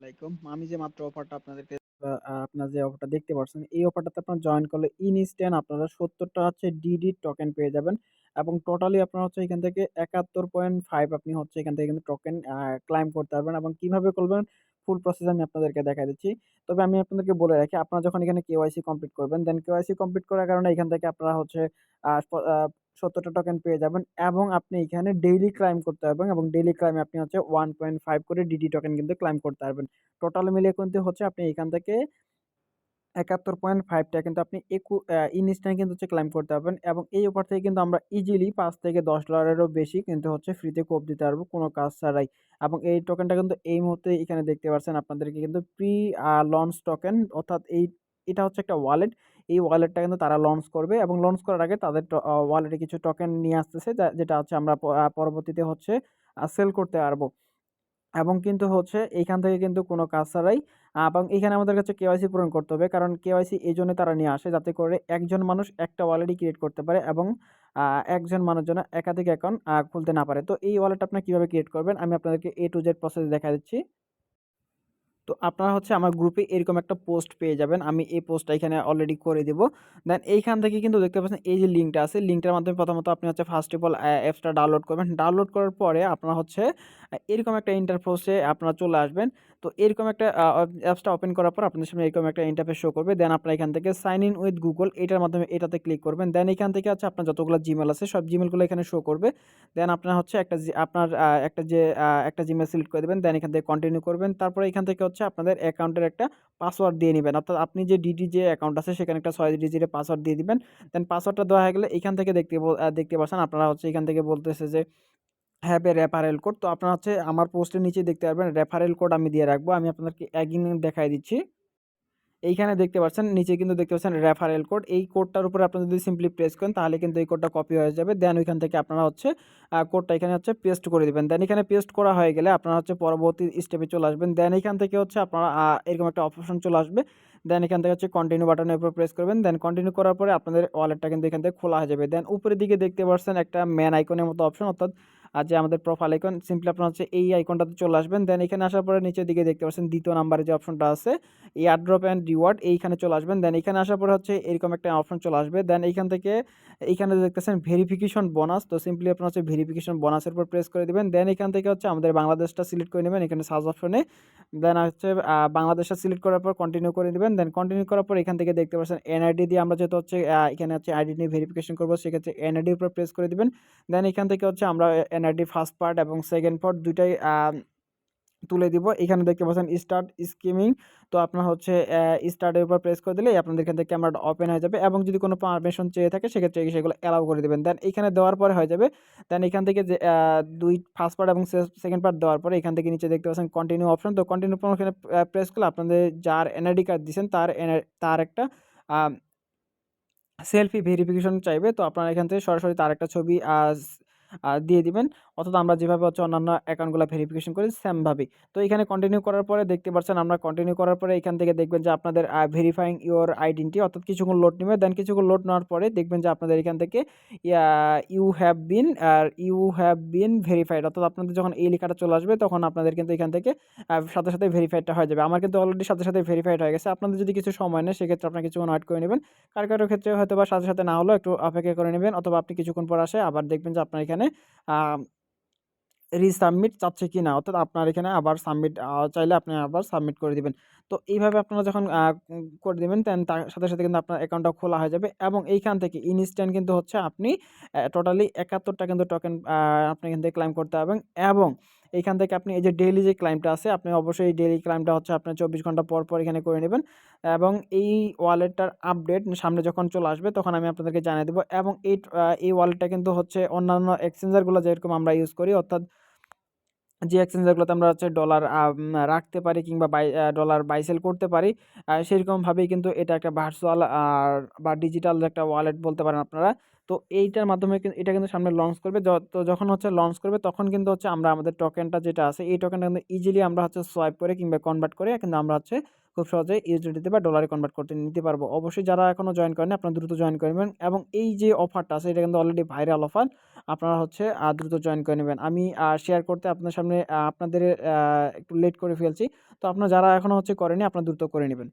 আলাইকুম। আমি যে মাত্র অফারটা আপনাদেরকে আ আ যে অফারটা দেখতে পারছেন, এই অফারটাতে আপনার জয়েন করলে ইনস্ট্যান্ট আপনারা সত্তরটা হচ্ছে ডিডি টোকেন পেয়ে যাবেন। এবং টোটালি আপনারা হচ্ছে এখান থেকে ৭১.৫ আপনি হচ্ছে এখান থেকে কিন্তু টোকেন ক্লাইম করতে পারবেন এবং কীভাবে করবেন ফুল প্রসেস আমি আপনাদেরকে দেখা দিচ্ছি। তবে আমি আপনাদেরকে বলে রাখি আপনারা যখন এখানে কেওয়াইসি কমপ্লিট করবেন, দেন কেওয়াইসি কমপ্লিট করার কারণে এখান থেকে আপনারা হচ্ছে আ প আ ৭০ টা টোকেন পেয়ে যাবেন এবং আপনি এখানে ডেইলি ক্লাইম করতে পারবেন এবং ডেইলি ক্লাইমে আপনি হচ্ছে 1.5 করে ডিডি টোকেন কিন্তু ক্লাইম করতে পারবেন। টোটাল মিলিয়ে কিন্তু হচ্ছে আপনি এখান থেকে একাত্তর পয়েন্ট ফাইভটা কিন্তু আপনি একু ইনস্ট্যান্ট কিন্তু হচ্ছে ক্লাইম করতে পারবেন এবং এই অফার থেকে কিন্তু আমরা ইজিলি পাঁচ থেকে $১০ এরও বেশি কিন্তু হচ্ছে ফ্রিতে কোপ দিতে পারব কোনো কাজ ছাড়াই। এবং এই টোকেনটা কিন্তু এই মুহূর্তে এখানে দেখতে পাচ্ছেন আপনাদেরকে কিন্তু প্রি লঞ্চ টোকেন অর্থাৎ এই, এটা হচ্ছে একটা ওয়ালেট। এই ওয়ালেটটা কিন্তু তারা লঞ্চ করবে এবং লঞ্চ করার আগে তাদের ওয়ালেটে কিছু টোকেন নিয়ে আসতেছে যেটা হচ্ছে আমরা পরবর্তীতে হচ্ছে সেল করতে পারব। এবং কিন্তু হচ্ছে এইখান থেকে কিন্তু কোনো কাজ ছাড়াই এবং এখানে আমাদের কাছে কেওয়াইসি পূরণ করতে হবে। কারণ কেওয়াইসি এজন্য তারা নিয়ে আসে যাতে করে একজন মানুষ একটা ওয়ালেটই ক্রিয়েট করতে পারে এবং একজন মানুষ যেন একাধিক অ্যাকাউন্ট খুলতে না পারে। তো এই ওয়ালেটটা আপনারা কীভাবে ক্রিয়েট করবেন আমি আপনাদেরকে এ টু জেড প্রসেস দেখা দিচ্ছি। তো আপনারা হচ্ছে আমার গ্রুপে এরকম একটা পোস্ট পেয়ে যাবেন। আমি এই পোস্টটা এখানে অলরেডি করে দেবো দেন এইখান থেকে কিন্তু দেখতে পাচ্ছেন এই যে লিঙ্কটা আছে, লিঙ্কটার মাধ্যমে প্রথমত আপনি হচ্ছে ফার্স্ট অফ অল অ্যা অ্যাপসটা ডাউনলোড করবেন। ডাউনলোড করার পরে আপনারা হচ্ছে এরকম একটা ইন্টারফেসে আপনারা চলে আসবেন। তো এরকম একটা অ্যাপসটা ওপেন করার পর আপনাদের সামনে এরকম একটা ইন্টারফেস শো করবে। দেন আপনারা এখান থেকে সাইন ইন উইথ গুগল এটার মাধ্যমে এটাতে ক্লিক করবেন। দেন এখান থেকে হচ্ছে আপনার যতগুলা জিমেল আছে, সব জিমেলগুলো এখানে শো করবে। দেন আপনার হচ্ছে একটা আপনার একটা যে একটা জিমেইল সিলেক্ট করে দেবেন দেন এখান থেকে কন্টিনিউ করবেন। তারপরে এখান থেকে হচ্ছে আপনাদের অ্যাকাউন্টের একটা পাসওয়ার্ড দিয়ে নিবেন। অর্থাৎ আপনি যে ডিডি যে অ্যাকাউন্ট আছে, সেখানে একটা ৬ ডিজিটের পাসওয়ার্ড দিয়ে দিবেন। দেন পাসওয়ার্ডটা দেওয়া হয়ে গেলে এখান থেকে দেখতে দেখতে পাচ্ছেন, আপনারা হচ্ছে এখান থেকে বলতেছে যে হ্যাভ এ রেফারেল কোড। তো আপনারা হচ্ছে আমার পোস্টের নিচে দেখতে পারবেন রেফারেল কোড আমি দিয়ে রাখব। আমি আপনাদেরকে এগেইন দেখাই দিচ্ছি। এইখানে দেখতে পাচ্ছেন, নিচে কিন্তু দেখতে পাচ্ছেন রেফারেল কোড। এই কোডটার উপরে আপনারা যদি সিম্পলি প্রেস করেন, তাহলে কিন্তু এই কোডটা কপি হয়ে যাবে। দেন ওইখান থেকে আপনারা হচ্ছে কোডটা এখানে হচ্ছে পেস্ট করে দেবেন দেন এখানে পেস্ট করা হয়ে গেলে আপনারা হচ্ছে পরবর্তী স্টেপে চলে আসবেন। দেন এখান থেকে হচ্ছে আপনারা এরকম একটা অপশন চলে আসবে। দেন এখান থেকে হচ্ছে কন্টিনিউ বাটনের উপর প্রেস করবেন। দেন কন্টিনিউ করার পরে আপনাদের ওয়ালেটটা কিন্তু এখান থেকে খোলা হয়ে যাবে। দেন উপরের দিকে দেখতে পাচ্ছেন একটা ম্যান আইকনের মতো অপশন অর্থাৎ আ যে আমাদের প্রোফাইল আইকন সিম্পলি আপনারা হচ্ছে এই আইকনটাতে চলে আসবেন। দেন এখানে আসার পরে নিচের দিকে দেখতে পাচ্ছেন দ্বিতীয় নাম্বারে যে অপশনটা আছে এয়ারড্রপ অ্যান্ড রিওয়ার্ড এইখানে চলে আসবেন। দেন এখানে আসার পরে হচ্ছে এরকম একটা অপশন চলে আসবে। দেন এইখান থেকে, এইখানে দেখতেছেন ভেরিফিকেশন বোনাস। তো সিম্পলি আপনার হচ্ছে ভেরিফিকেশন বোনাসের উপর প্রেস করে দিবেন। দেন এখান থেকে হচ্ছে আমাদের বাংলাদেশটা সিলেক্ট করে নিবেন, এখানে সার্চ অপশনে। দেন হচ্ছে বাংলাদেশটা সিলেক্ট করার পর কন্টিনিউ করে নিবেন। দেন কন্টিনিউ করার পর এখান থেকে দেখতে পাচ্ছেন এনআইডি দিয়ে আমরা যেহেতু হচ্ছে এখানে হচ্ছে আইডি নিয়ে ভেরিফিকেশন করব, সেক্ষেত্রে এনআইডির উপর প্রেস করে দিবেন। দেন এখান থেকে হচ্ছে আমরা এনআইডি ফার্স্ট পার্ট এবং সেকেন্ড পার্ট ২ টাই আ, তুলে দিব। এখানে দেখতে পাচ্ছেন স্টার্ট স্কিমিং। তো আপনার হচ্ছে স্টার্টের উপর প্রেস করে দিলেই আপনাদের এখান থেকে ক্যামেরাটা ওপেন হয়ে যাবে এবং যদি কোনো পারমিশন চেয়ে থাকে সেক্ষেত্রে সেগুলো অ্যালাউ করে দেবেন দেন এখানে দেওয়ার পরে হয়ে যাবে। দেন এখান থেকে যে দুই ফার্স্ট পার্ট এবং সেকেন্ড পার্ট দেওয়ার পরে এখান থেকে নিচে দেখতে পাচ্ছেন কন্টিনিউ অপশন। তো কন্টিনিউ এখানে, আ প্রেস করলে আপনাদের যার এনআইডি কার্ড দিছেন তার তার একটা সেলফি ভেরিফিকেশন চাইবে। তো আপনারা এখান থেকে সরাসরি তার একটা ছবি দিয়ে দিবেন। অর্থাৎ আমরা যেভাবে হচ্ছে অন্যান্য অ্যাকাউন্টগুলো ভেরিফিকেশন করি সেম ভাবেই। তো এখানে কন্টিনিউ করার পরে দেখতে পাচ্ছেন আমরা কন্টিনিউ করার পরে এখান থেকে দেখবেন যে আপনাদের ভেরিফাইং ইউর আইডেন্টিটি অর্থাৎ কিছুক্ষণ লোড নেবে দেন কিছুক্ষণ লোড নেওয়ার পরে দেখবেন যে আপনাদের এখান থেকে you have been or you have been verified অর্থাৎ আপনাদের যখন এই লেখাটা চলে আসবে তখন আপনাদের কিন্তু এখান থেকে সাথে, সাথে ভেরিফাইডটা হয়ে যাবে। আমার কিন্তু অলরেডি সাথে, সাথে ভেরিফাইড হয়ে গেছে। আপনাদের যদি কিছু সময় নেয় সেক্ষেত্রে আপনারা কিছুক্ষণ ওয়েট করে নেবেন কারও, কারও ক্ষেত্রে হয়তো বা সাথে, সাথে না হলেও একটু অপেক্ষা করে নেবেন অথবা আপনি কিছুক্ষণ পর আসে আবার দেখবেন যে আপনার এখানে আ রিসাবমিট চাচ্ছে কি না অর্থাৎ আপনার এখানে আবার সাবমিট চাইলে আপনি আবার সাবমিট করে দিবেন। তো এইভাবে আপনারা যখন করে দেবেন দেন তার সাথে, সাথে কিন্তু আপনার অ্যাকাউন্টটা খোলা হয়ে যাবে এবং এইখান থেকে ইনস্ট্যান্ট কিন্তু হচ্ছে আপনি টোটালি একাত্তরটা কিন্তু টোকেন আপনি এখান থেকে ক্লাইম করতে পারবেন এবং এইখান থেকে আপনি এই যে ডেইলি যে ক্লাইমটা আছে আপনি অবশ্যই ডেইলি ক্লাইমটা হচ্ছে আপনার ২৪ ঘণ্টা পর, পর এখানে করে নেবেন। এবং এই ওয়ালেটটার আপডেট সামনে যখন চলে আসবে তখন আমি আপনাদেরকে জানিয়ে দেবো। এবং এই এই ওয়ালেটটা কিন্তু হচ্ছে অন্যান্য এক্সচেঞ্জারগুলো যেরকম আমরা ইউজ করি অর্থাৎ যে এক্সচেঞ্জারগুলোতে আমরা হচ্ছে ডলার রাখতে পারি কিংবা বাই ডলার বাইসেল করতে পারি। সেরকমভাবেই কিন্তু এটা একটা ভার্চুয়াল বা ডিজিটাল একটা ওয়ালেট বলতে পারেন আপনারা। তো এইটার মাধ্যমে এটা কিন্তু সামনে লঞ্চ করবে। তো যখন হচ্ছে লঞ্চ করবে, তখন কিন্তু হচ্ছে আমরা আমাদের টোকেনটা যেটা আছে, এই টোকেনটা কিন্তু ইজিলি আমরা হচ্ছে সোয়াইপ করে কিংবা কনভার্ট করে কিন্তু আমরা হচ্ছে খুব সহজে ইউএসডিটিতে বা ডলারে কনভার্ট করতে নিতে পারব। অবশ্যই যারা এখনও জয়েন করেন আপনারা দ্রুত জয়েন করে নেবেন এবং এই যে অফারটা আছে, এটা কিন্তু অলরেডি ভাইরাল অফার। আপনারা হচ্ছে দ্রুত জয়েন করে নেবেন। আমি শেয়ার করতে আপনার সামনে আপনাদের একটু লেট করে ফেলছি। তো আপনারা যারা এখনও হচ্ছে করেনি আপনারা দ্রুত করে নিবেন।